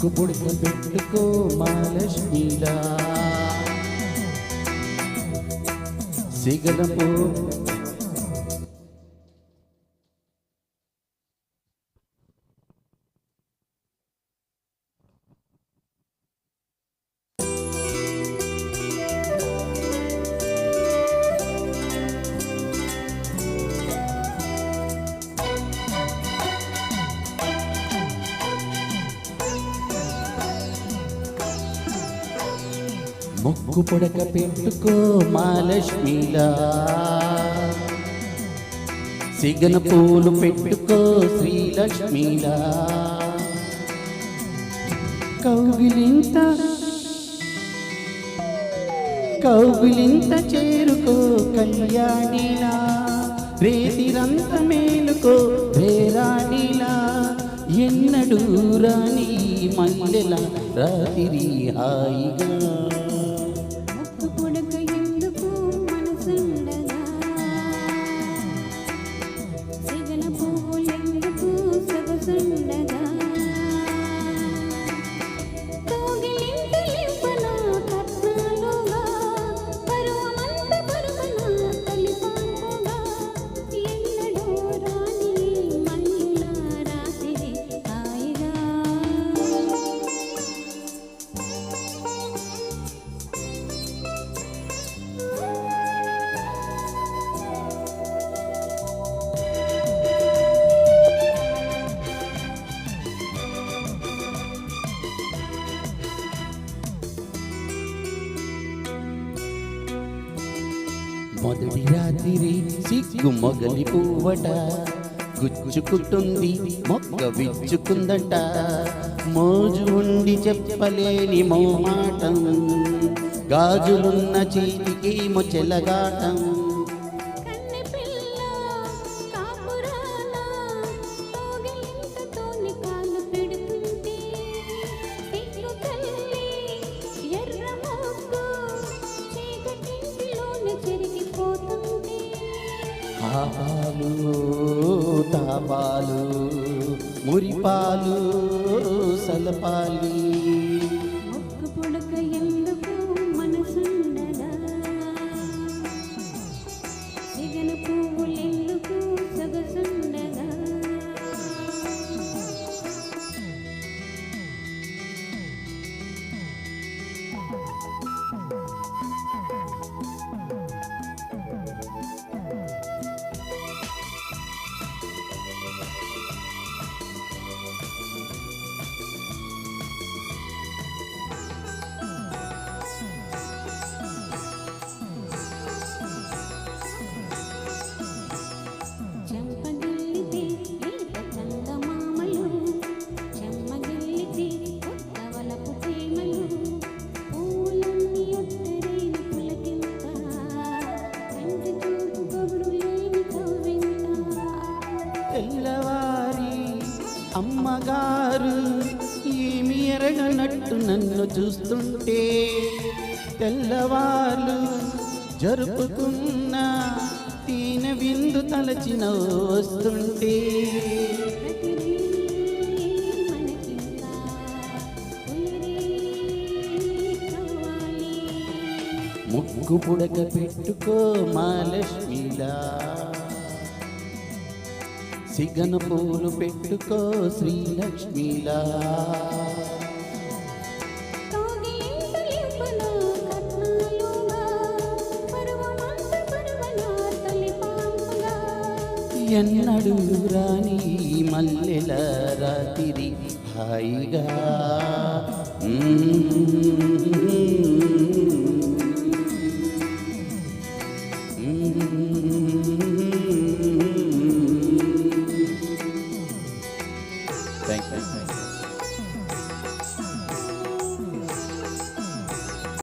ముక్కు పుడక పెట్టుకో మహాలక్ష్మిలా సిగలపు ముక్కు పుడక పెట్టుకో మహాలక్ష్మిలా. సిగన పూలు పెట్టుకో శ్రీలక్ష్మిలా. కౌగిలింత కౌగిలింత చేరుకో కళ్యాణిలా. రేతిరంత మేలుకో రేరాణిలా. ఎన్నడూ రాణి మల్లెల రాతిరి హాయిగా. మొదటి రాత్రి సిగ్గు మొగలి పువ్వట. గుచ్చుకుంటుంది మొక్క విచ్చుకుందట. మోజు ఉండి చెప్పలేని మోమాటం. గాజులున్న చేతికి చెలగాటం ఆహాలు తాపాలు మురిపాలు సలపాలి. అమ్మగారు ఏమి ఎరగనట్టు నన్ను చూస్తుంటే తెల్లవాళ్ళు జరుపుకున్న తీన విందు తలచిన వస్తుంటే. ముక్కు పుడక పెట్టుకో మహాలక్ష్మిలా. సిగన పూలు పెట్టుకో శ్రీలక్ష్మిలా. ఎన్నడు రాని మల్లెల రాతిరి హాయిగా.